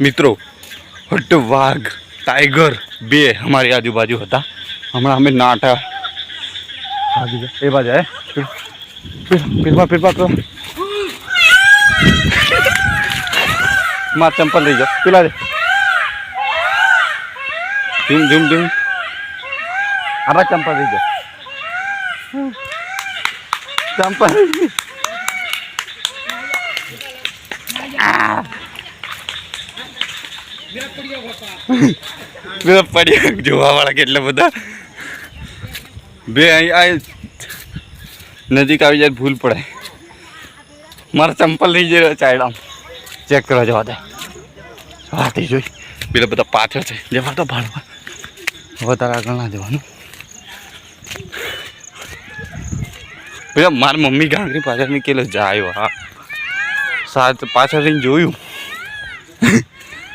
મિત્રો હટ વાઘ ટાઈગર બે અમારી આજુબાજુ હતા હમણાં અમે નાટા ભાગી ગયા. એ બાજુ હે પીરપા પીરપા કરો માર ચંપલ લઈ જાઓ પેલા દે ધૂમ ધૂમ ધૂમ આમાં ચંપલ લઈ જાઓ ચંપલ બે પડ્યા જોવા વાળા કેટલા બધા? બે અહીં આ નજીક આવી જાય ભૂલ પડે મારા ચંપલ લઈ ચાઇડ આમ ચેક કરવા જવા દે. વાતી જોઈ. પેલા બધા પાછળ છે. જવા તો ભાડવા વધારે આગળ ના જવાનું. પેલા મારી મમ્મી ગાંગરી પાછળ નીકળેલો જાય હા. સાત પાછળ જોયું.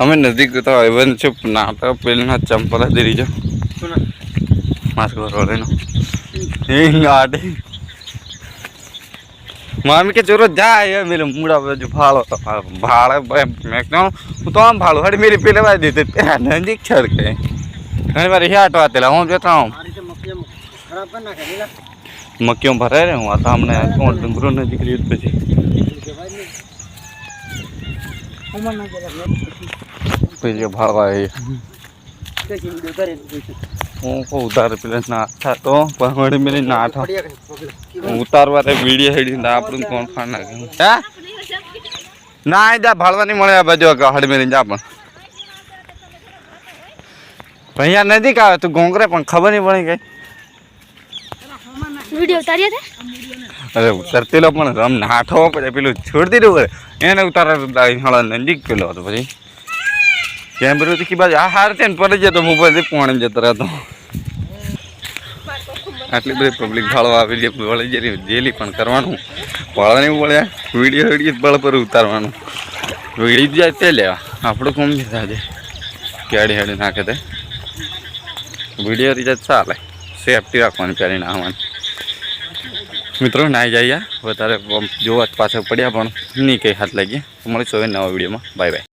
અમે નજીક તો આવ્યા છે નાટક પેલા ચંપલ જ રહી જાઓ માસ્ક વરોડેનો એ ગાડી મામી કે ચોરો જાય મેરે મુડા બાજુ ફાળો તો ફાળો ભાડે મેં કહું હું તો આમ ફાળો હડી મેરી પેલે વાય દીધે પેલા નજીક છડકે ઘણી વાર હિયાટ વાતેલા હું જોતા હું મક્યો ભરાય રે હું આ તો હમણે કોણ ડુંગરો નજીક રહ્યું પછી પછી ભાળવા હું કહું ઉતારે પેલા નાઠા તો પણ વળી મેરી ના ઉતારવા રે વીડિયો હેડી ને આપણું કોણ ફાડ નાખે હે? જા ભાળવા નહીં મળે બાજુ હડી મેરી જા પણ. અહીંયા નજીક આવે, તું ગોંગરે, પણ ખબર નહીં પડી કઈ. વીડિયો ઉતાર્યા અરે ઉતરતેલો પણ રમ નાઠો પડે પેલું છોડી દીધું કરે એને ઉતારા નજીક પેલો હતો પછી. કેમેરો થી બાજુ આ હાર છે ને, પડી જતો મોબાઈલથી પોણે જતો રહેતો. આટલી બધી પબ્લિક ભાળવા આવેલી વળી જેલી જેલી પણ કરવાનું. વળવા નહીં વળ્યા, વીડિયો વીડિયો બળ પર ઉતારવાનું. વીડિયો જાય તે લેવા. આપણું કોમ છે આજે? કેડી હેડી નાખે તે. વીડિયો રીતે ચાલે. સેફટી રાખવાની પહેરી નાખવાની મિત્રો, નાઈ જઈએ વધારે જોવા પાછળ પડ્યા પણ નહીં કંઈ હાથ લાગીએ મળીશું હવે નવા વિડીયોમાં. Bye bye.